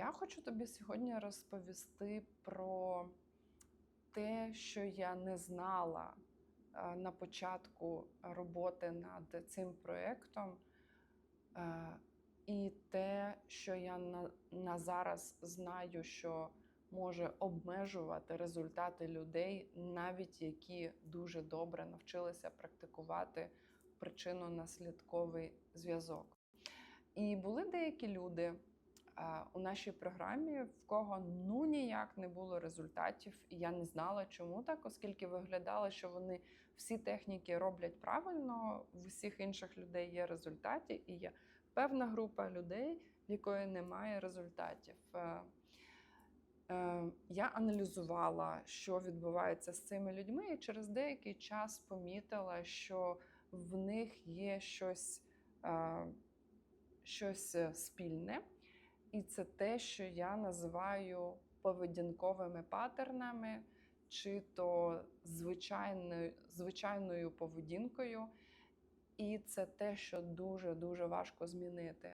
Я хочу тобі сьогодні розповісти про те, що я не знала е, на початку роботи над цим проєктом, е, і те, що я на, на зараз знаю, що може обмежувати результати людей, навіть які дуже добре навчилися практикувати причинно-наслідковий зв'язок. І були деякі люди у нашій програмі, в кого ну ніяк не було результатів, і я не знала, чому так, оскільки виглядало, що вони всі техніки роблять правильно, в усіх інших людей є результати, і є певна група людей, в якої немає результатів. Е, е, Я аналізувала, що відбувається з цими людьми, і через деякий час помітила, що в них є щось, е, щось е, спільне, і це те, що я називаю поведінковими паттернами, чи то звичайною, звичайною поведінкою. І це те, що дуже дуже важко змінити.